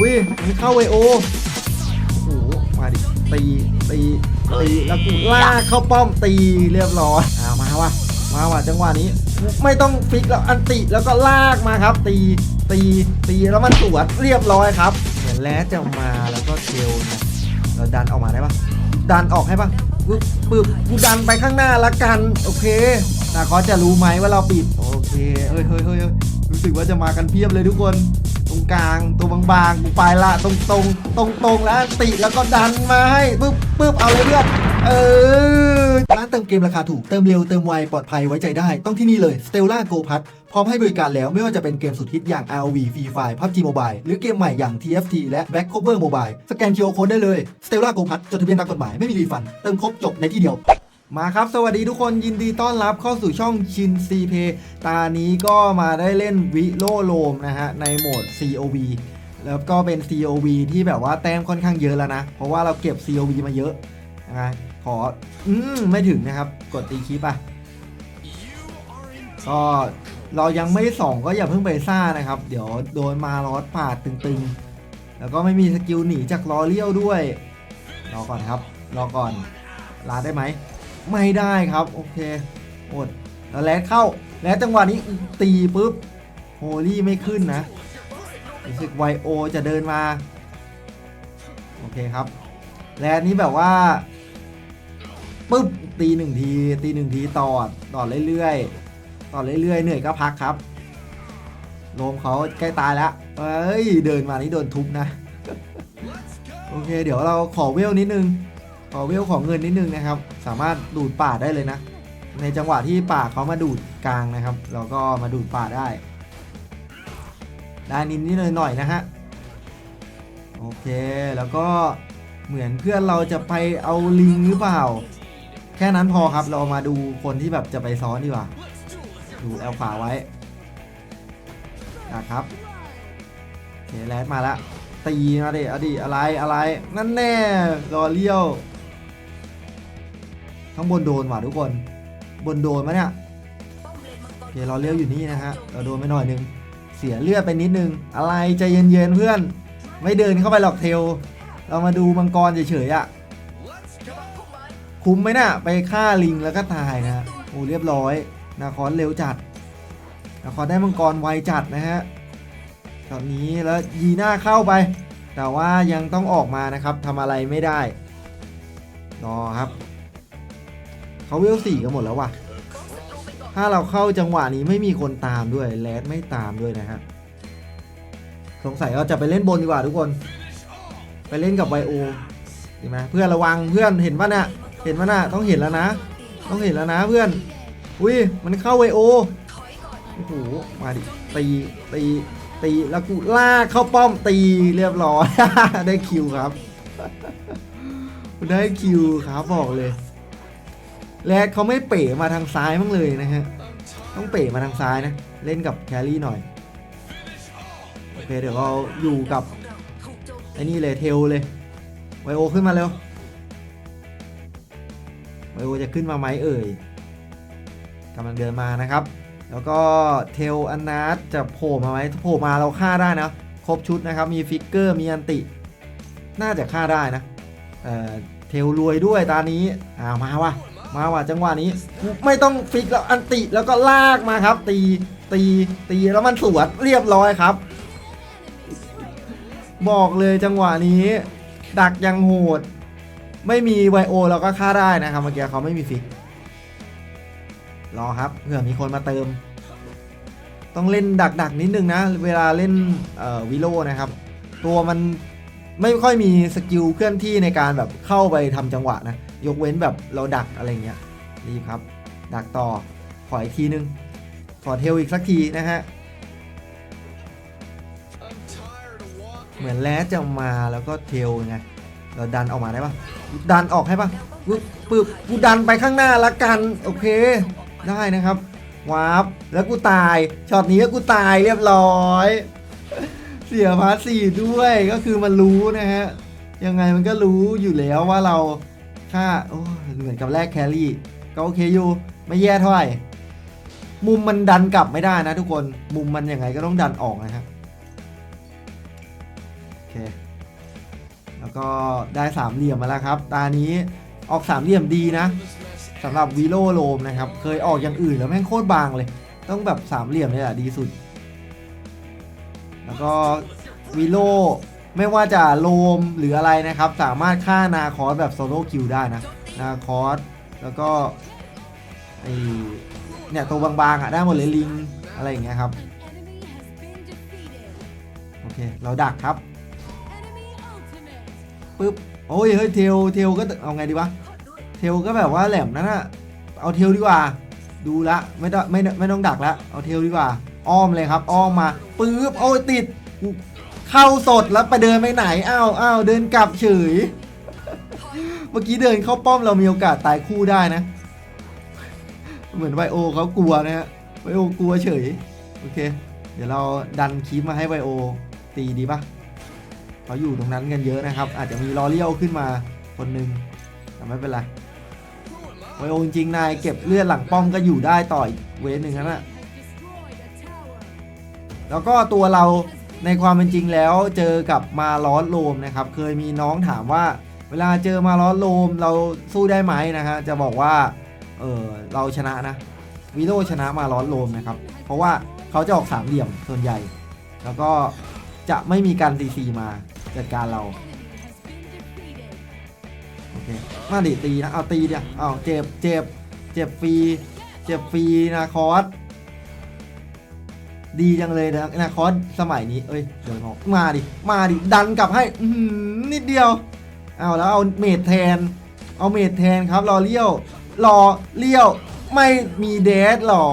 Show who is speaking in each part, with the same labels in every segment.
Speaker 1: อุ้ยมันเข้าไวโอโอ้โหมาดิตีตีตีแล้วกูลากเข้าป้อมตีเรียบร้อยอ่ามาว่ะมาว่ะจังหวะนี้ ไม่ต้องฟิกแล้วอันติแล้วก็ลากมาครับ ตีตีตีแล้วมันสวนเรียบร้อยครับเหมือนแลสจะมาแล้วก็เทลนะเราดันออกมาได้ปะดันออกให้ปะปึ๊บปึ๊บกูดันไปข้างหน้าละกัน โอเคนาคอสจะรู้ไหมว่าเราปิดโอเคเฮ้ยเฮ้ยเฮ้ยเฮ้ยรู้สึกว่าจะมากันเพียบเลยทุกคน ตรงกลางตัวบางๆกูไปละตรงตรงตรงตรงๆแล้วติแล้วก็ดันมาให้ปึ๊บปึ๊บเอาเลยเพื่อนเออร้านเติมเกมราคาถูกเติมเร็วเติมไวปลอดภัยไว้ใจได้ ต้องที่นี่เลย Stella Go p a s พร้อมให้บริการแล้วไม่ว่าจะเป็นเกมสุดฮิตอย่าง ROV Free Fire PUBG Mobile หรือเกมใหม่อย่าง TFT และ Back Cover Mobile สแกน QR Code ได้เลย Stella Go p a s จดทะเบียนตามกฎหมายไม่มีรีฟันเติมครบจบในที่เดียว มาครับ สวัสดีทุกคนยินดีต้อนรับเข้าสู่ช่องชินซีเพตานี้ก็มาได้เล่นวิโลโลมนะฮะ ในโหมด COV แล้วก็เป็น COV ที่แบบว่าแต้มค่อนข้างเยอะแล้วนะ เพราะว่าเราเก็บ COV มาเยอะนะขอ อืม ไม่ถึงนะครับ กดตีคลิปอะ ก็เรายังไม่ส่องก็อย่าเพิ่งไปซ่านะครับ เดี๋ยวโดนมาลอสปาดตึงๆ แล้วก็ไม่มีสกิลหนีจากลอเลี้ยวด้วย รอก่อนครับ รอก่อนลาได้ไหม ไม่ได้ครับ โอเคอดแล้วแลดเข้า แล้วจังหวะนี้ตีปุ๊บโฮลี่ไม่ขึ้นนะรู้สึกไวโอจะเดินมา โอเคครับ แลดนี้แบบว่าปุ๊บตีหนึ่งทีตีหนึ่งทีต่อต่อเรื่อยๆต่อเรื่อยๆเหนื่อยก็พักครับโลมเขาใกล้ตายแล้วเอ้ย เดินมานี่โดนทุบนะ โอเค เดี๋ยวเราขอเวลนิดนึง ขอเวลของเงินนิดนึงนะครับ สามารถดูดป่าได้เลยนะ ในจังหวะที่ป่าเขามาดูดกลางนะครับ เราก็มาดูดป่าได้ได้นิดนิดหน่อยหน่อยๆนะฮะโอเคแล้วก็เหมือนเพื่อนเราจะไปเอาลิงหรือเปล่า แค่นั้นพอครับเรามาดูคนที่แบบจะไปซ้อนดีกว่า ดูแอลขวาไว้นะครับโอเคแลดมาแล้วตีมาดิอดีอะไรอะไร นั่นแน่รอเลี้ยว ข้างบนโดนว่ะทุกคน บนโดนมะเนี่ยโอเครอเลี้ยวอยู่นี่นะฮะเราโดนไปหน่อยนึงเสียเลือดไปนิดนึง อะไรใจเย็นๆเพื่อน ไม่เดินเข้าไปหรอกเทล เรามาดูมังกรเฉยๆอะคุ้มไหมน่ะไปฆ่าลิงแล้วก็ตายนะฮะโอ้เรียบร้อยนาคอนเร็วจัดนาคอนได้มังกรไวจัดนะฮะตอนนี้แล้วยีหน้าเข้าไป แต่ว่ายังต้องออกมานะครับทำอะไรไม่ได้รอครับ เขาเวลสี่กันหมดแล้วว่ะ ถ้าเราเข้าจังหวะนี้ไม่มีคนตามด้วยแลดไม่ตามด้วยนะฮะ สงสัยเราจะไปเล่นบนดีกว่าทุกคน ไปเล่นกับไวโอดีไหมเพื่อนระวังเพื่อนเห็นป่ะน่ะเห็นป่ะน่ะต้องเห็นแล้วนะ ต้องเห็นแล้วนะเพื่อน อุ้ยมันเข้าไวโอโอ้โหมาดิตีตีตีแล้วกูลากเข้าป้อมตีเรียบร้อย ได้คิวครับ ได้คิวครับบอกเลย แลดเขาไม่เป๋มาทางซ้ายมั้งเลยนะฮะ ต้องเป๋มาทางซ้ายนะ เล่นกับแครี่หน่อยโอเคเดี๋ยวเราอยู่กับไอ้นี่เลยเทลเลยไวโอขึ้นมาเร็วไวโอจะขึ้นมาไหมเอ่ยกำลังเดินมานะครับ แล้วก็เทลอันนัทจะโผล่มาไหมโผล่มาเราฆ่าได้นะ ครบชุดนะครับ มีฟิกเกอร์มีอันติ น่าจะฆ่าได้นะเเทลรวยด้วยตานี้อ่ามาว่ะ มาว่ะจังหวะนี้ ไม่ต้องฟิกแล้วอันติแล้วก็ลากมาครับ ตีตีตีแล้วมันสวนเรียบร้อยครับ บอกเลยจังหวะนี้ ดักยังโหด ไม่มีไวโอเราก็ฆ่าได้นะครับเมื่อกี้เขาไม่มีฟิกรอครับเผื่อมีคนมาเติม ต้องเล่นดักๆนิดนึงนะ เวลาเล่นวิโลนะครับ ตัวมัน ไม่ค่อยมีสกิลเคลื่อนที่ในการแบบเข้าไปทำจังหวะนะ ยกเว้นแบบเราดักอะไรเงี้ยรีบครับ ดักต่อ ขออีกทีนึง ขอเทลอีกสักทีนะฮะ เหมือนแลสจะมาแล้วก็เทลไงเราดันออกมาได้ปะดันออกให้ปะปึ๊บปึ๊บกูดันไปข้างหน้าละกัน โอเค ได้นะครับวาร์ปแล้วกูตายช็อตนี้ก็กูตายเรียบร้อย เสียพาสซีฟด้วยก็คือมันรู้นะฮะ ยังไงมันก็รู้อยู่แล้วว่าเราค่าโอ้เหมือนกับแลกแครี่ ก็โอเคอยู่ ไม่แย่เท่าไหร่ มุมมันดันกลับไม่ได้นะทุกคน มุมมันยังไงก็ต้องดันออกนะฮะเค แล้วก็ได้สามเหลี่ยมมาแล้วครับ ตานี้ออกสามเหลี่ยมดีนะสำหรับวีโลโลมนะครับ เคยออกอย่างอื่นแล้วแม่งโคตรบางเลย ต้องแบบสามเหลี่ยมเนี่ยแหละดีสุด ก็วีโลไม่ว่าจะโลมหรืออะไรนะครับ สามารถฆ่านาคอสแบบโซโล่คิวได้นะ นาคอสแล้วก็ไอเนี่ยตัวบางๆอะได้หมดเลยลิงอะไรอย่างเงี้ยครับ โอเค เราดักครับปึ๊บโอ้ยเฮ้ยเทลเทลก็เอาไงดีวะเทลก็แบบว่าแหลมนั่นอะเอาเทลดีกว่า ดูละไม่ต้องไม่ไม่ต้องดักละเอาเทลดีกว่า อ้อมเลยครับอ้อมมาปึ๊บโอ้ยติด เข้าสดแล้วไปเดินไปไหนอ้าวอ้าวเดินกลับเฉย เมื่อกี้เดินเข้าป้อมเรามีโอกาสตายคู่ได้นะ เหมือนไวโอเขากลัวนะฮะไวโอกลัวเฉยโอเค เดี๋ยวเราดันคีปมาให้ไวโอตีดีปะเขาอยู่ตรงนั้นกันเยอะนะครับ อาจจะมีลอเลียวขึ้นมาคนหนึ่งแต่ไม่เป็นไรไวโอจริงนายเก็บเลือดหลังป้อมก็อยู่ได้ต่ออีกเวฟหนึ่งนั่นแหละ แล้วก็ตัวเราในความเป็นจริงแล้วเจอกับมาลอสโลมนะครับ เคยมีน้องถามว่า เวลาเจอมาลอสโลมเราสู้ได้ไหมนะฮะจะบอกว่าเออเราชนะนะวิโรชนะมาลอสโลมนะครับ เพราะว่าเขาจะออกสามเหลี่ยมส่วนใหญ่ แล้วก็จะไม่มีการซีซีมาจัดการเราโอเคมาดิตีนะเอาตีเดียวเอาเจ็บเจ็บเจ็บฟรีเจ็บฟรีนะคอร์ส ดีจังเลยนะนะคอสสมัยนี้ เอ้ยเดี๋ยวมามาดิ มาดิ ดันกลับให้ อืนิดเดียว เอาแล้วเอาเมดแทน เอาเมดแทนครับ รอเลี้ยว รอเลี้ยว ไม่มีเดสหรอ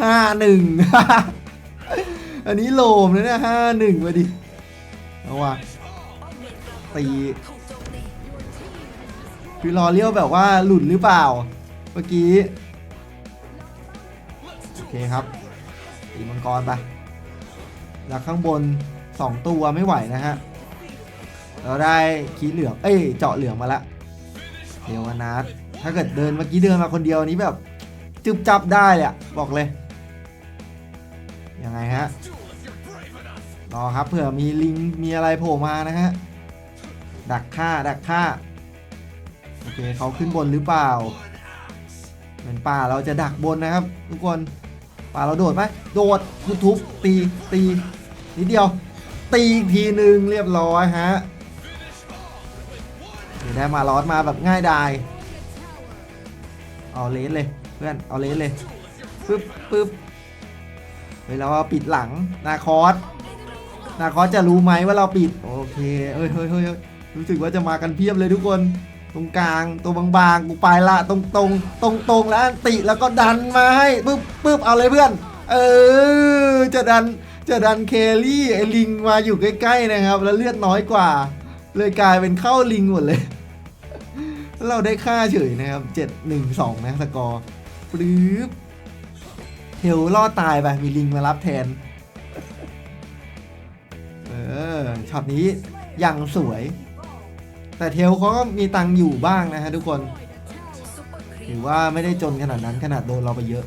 Speaker 1: ห้าหนึ่งอันนี้โลมนะเนี่ยห้าหนึ่งมาดิ เอาว่ะตีคือรอเลี้ยวแบบว่าหลุดหรือเปล่า เมื่อกี้ โอเคครับ ตีมังกรไปแล้วข้างบน 2 ตัวไม่ไหวนะฮะ เราได้คีเหลืองเอ้ยเจาะเหลืองมาละเดี๋ยวนัดถ้าเกิดเดินเมื่อกี้เดินมาคนเดียวนี้แบบจึบจับได้เลยบอกเลย ยังไงฮะรอครับเผื่อมีลิงมีอะไรโผล่มานะฮะ ดักฆ่าดักฆ่า โอเคเขาขึ้นบนหรือเปล่าเหมือนป่าเราจะดักบนนะครับ ทุกคน ป่าเราโดดไหมโดดทุบทุบตีตีนิดเดียว ตีอีกทีหนึ่งเรียบร้อยฮะได้มาลอสมาแบบง่ายดายเอาเลสเลยเพื่อนเอาเลสเลยปึ๊บปึ๊บเฮ้ยเราปิดหลังนาคอสนาคอสจะรู้ไหมว่าเราปิดโอเคเฮ้ยเฮ้ยเฮ้ยรู้สึกว่าจะมากันเพียบเลยทุกคน ตรงกลางตัวบางๆกูไปละตรงตรงตรงตรงๆแล้วติแล้วก็ดันมาให้ปึ๊บปึ๊บเอาเลยเพื่อน เออจะดันจะดันเคลลี่ไอ้ลิงมาอยู่ใกล้ๆนะครับ แล้วเลือดน้อยกว่า เลยกลายเป็นเข้าลิงหมดเลย เราได้ค่าเฉยนะครับเจ็ดหนึ่งสองนะสกอร์ปึ๊บเทลล่อดตายไปมีลิงมารับแทน เออช็อตนี้ยังสวย แต่เทลเขาก็มีตังค์อยู่บ้างนะฮะทุกคนถือว่าไม่ได้จนขนาดนั้นขนาดโดนเราไปเยอะ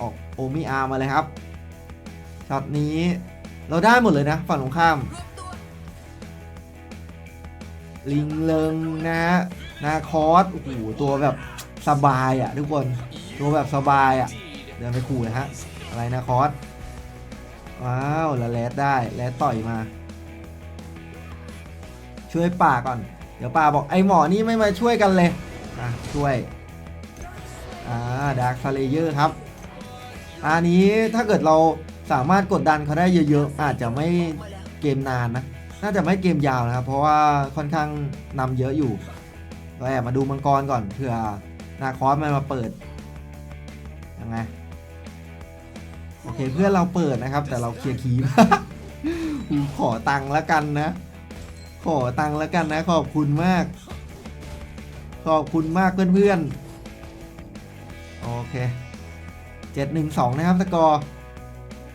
Speaker 1: ออกโอมิอาร์มาเลยครับช็อตนี้เราได้หมดเลยนะ ฝั่งตรงข้าม ลิงเลิงนะฮะนาคอสโอ้โหตัวแบบสบายอะ่ะทุกคนตัวแบบสบายอะ่ะเดินไปขู่นะฮะอะไรนาคอสว้าวแล้วแรดได้แรดต่อยมา ช่วยป่าก่อน เดี๋ยวป่าบอกไอหมอนี่ไม่มาช่วยกันเลยอะช่วย อ่าดาร์คซาเลเยอร์ครับ อันนี้ถ้าเกิดเราสามารถกดดันเขาได้เยอะๆ อาจจะไม่เกมนานนะ น่าจะไม่เกมยาวนะครับ เพราะว่าค่อนข้างนำเยอะอยู่เราแอบมาดูมังกรก่อนเผื่อนาคอสมันมาเปิดยังไงโอเคเพื่อนเราเปิดนะครับ แต่เราเคลียร์คีมขอตังค์แล้วกันนะ ขอตังค์แล้วกันนะ ขอบคุณมาก ขอบคุณมากเพื่อนๆ โอเค 7-1-2 นะครับสกอร์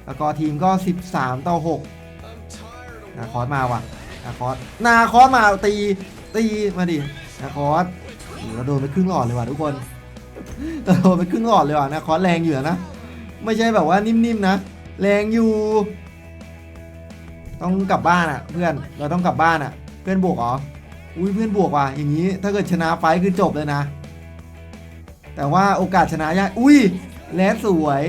Speaker 1: สกอร์ทีมก็ 13 ต่อ 6 นาคอสมาว่ะ นาคอส นาคอสมาตี ตีมาดิ นาคอสโอ้โหเราโดนไปครึ่งหลอดเลยว่ะทุกคนเราโดนไปครึ่งหลอดเลยว่ะ นาคอสแรงอยู่นะ ไม่ใช่แบบว่านิ่มๆนะ แรงอยู่ ต้องกลับบ้านอะ เพื่อนเราต้องกลับบ้านอะ เพื่อนบวกเหรออุ้ยเพื่อนบวกว่ะอย่างนี้ ถ้าเกิดชนะไฟคือจบเลยนะ แต่ว่าโอกาสชนะยากอุ้ยแลดสวย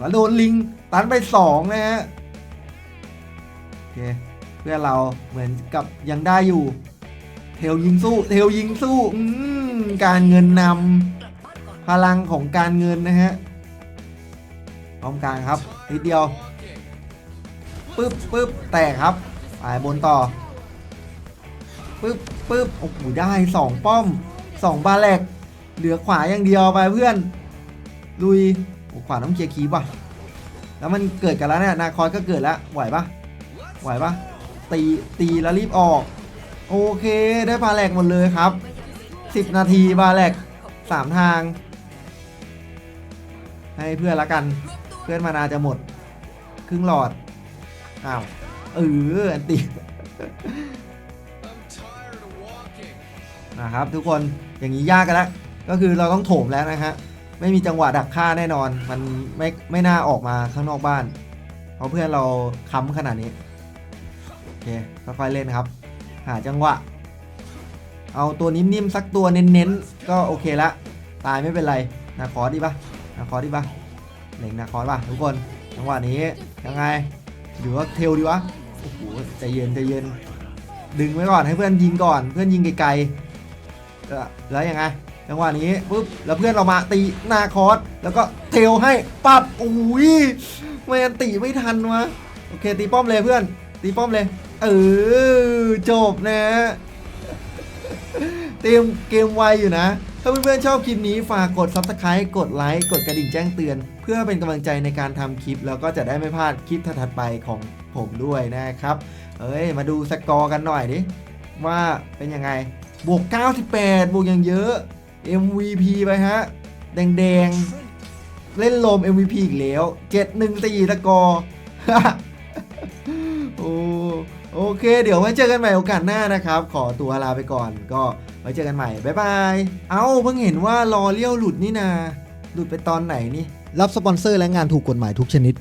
Speaker 1: แล้วโดนลิงตันไปสองนะฮะโอเคเพื่อนเราเหมือนกับยังได้อยู่ เทลยิงสู้ เทลยิงสู้อืมการเงินนำพลังของการเงินนะฮะพร้อมกลางครับนิดเดียว ปึ๊บปึ๊บแตกครับไปบนต่อปึ๊บปึ๊บโอ้โหได้สองป้อมสองบาแลกเหลือขวาอย่างเดียวไปเพื่อนลุยโอ้ขวาต้องเคลียร์คีบว่ะแล้วมันเกิดกันแล้วเนี่ยนาคอยก็เกิดแล้วไหวปะไหวปะตีตีแล้วรีบออก โอเคได้บาแลกหมดเลยครับ 10 นาทีบาแลก3ทาง ให้เพื่อนละกัน เพื่อนมานาจะหมด ครึ่งหลอด อ้าว เอออันตีนะครับทุกคนอย่างนี้ยากกันแล้วก็คือเราต้องโถมแล้วนะฮะไม่มีจังหวะดักฆ่าแน่นอน มันไม่ไม่น่าออกมาข้างนอกบ้าน เพราะเพื่อนเราค้ำขนาดนี้ โอเคค่อยๆเล่นครับ หาจังหวะ เอาตัวนิ่มๆสักตัวเน้นๆ ก็โอเคละ ตายไม่เป็นไรนาคอดีปะนาคอดีปะเหล็งนาคอสปะทุกคน จังหวะนี้ยังไง หรือว่าเทลดีวะโอ้โหใจเย็นใจเย็น ดึงไว้ก่อนให้เพื่อนยิงก่อนเพื่อนยิงไกลๆแล้วยังไงจังหวะนี้ปุ๊บแล้วเพื่อนเรามาตีนาคอสแล้วก็เทลให้ปับโอ้ยแมนตีไม่ทันวะโอเคตีป้อมเลยเพื่อน ตีป้อมเลย เออจบนะเตรียมเกมไวอยู่นะ ถ้าเพื่อนๆชอบคลิปนี้ฝากกด Subscribe กดไลค์กดกระดิ่งแจ้งเตือน พื่อเป็นกำลังใจในการทำคลิป แล้วก็จะได้ไม่พลาดคลิปถัดไปของผมด้วยนะครับเอ้ยมาดูสกอร์กันหน่อยดิว่าเป็นยังไงบวก 98 บวกอย่างเยอะ MVP ไปฮะ แดงๆ เล่นลม MVP อีกแล้ว 714สกอร์โอ้โอเค เดี๋ยวไว้เจอกันใหม่โอกาสหน้านะครับ ขอตัวลาไปก่อน ก็ไว้เจอกันใหม่ บ๊ายบาย เอ้า เพิ่งเห็นว่ารอเลี้ยวหลุดนี่นา หลุดไปตอนไหนนี่ รับสปอนเซอร์และงานถูกกฎหมายทุกชนิด